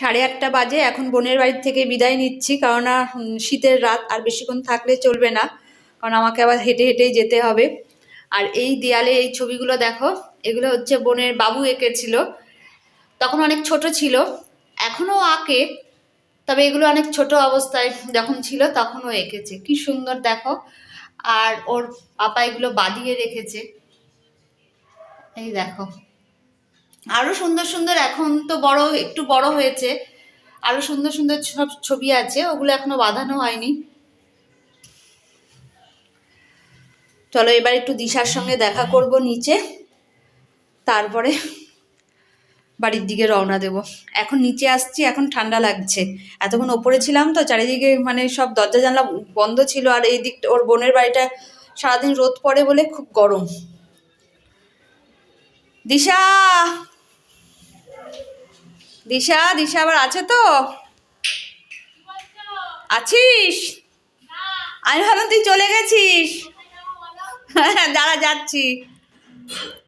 সাড়ে আটটা বাজে, এখন বোনের বাড়ির থেকে বিদায় নিচ্ছি কারণ শীতের রাত আর বেশিক্ষণ থাকলে চলবে না, কারণ আমাকে আবার হেঁটে হেঁটেই যেতে হবে। আর এই দেয়ালে এই ছবিগুলো দেখো, এগুলো হচ্ছে বোনের বাবু এঁকেছিল, তখন অনেক ছোট ছিল, এখনও আঁকে, তবে এগুলো অনেক ছোট অবস্থায় যখন ছিল তখনও এঁকেছে, কি সুন্দর দেখো। আর ওর পাপা এগুলো বাঁধিয়ে রেখেছে, এই দেখো। আরও সুন্দর সুন্দর এখন তো বড় একটু বড় হয়েছে। আরও সুন্দর সুন্দর সব ছবি আছে, ওগুলো এখনও বাঁধানো হয়নি। চলো এবার একটু দিশার সঙ্গে দেখা করব নিচে। তারপরে বাড়ির দিকে রওনা দেব। এখন নিচে আসছি, এখন ঠান্ডা লাগছে। এতক্ষণ ওপরে ছিলাম তো, চারিদিকে মানে সব দরজা জানলা বন্ধ ছিল, আর এই দিকটা ওর বোনের বাড়িটা সারাদিন রোদ পড়ে বলে খুব গরম। দিশা! দিশা দিশা আবার আছে তো? আছিস? আমি ভাবলাম তুই চলে গেছিস। দাঁড়া যাচ্ছি।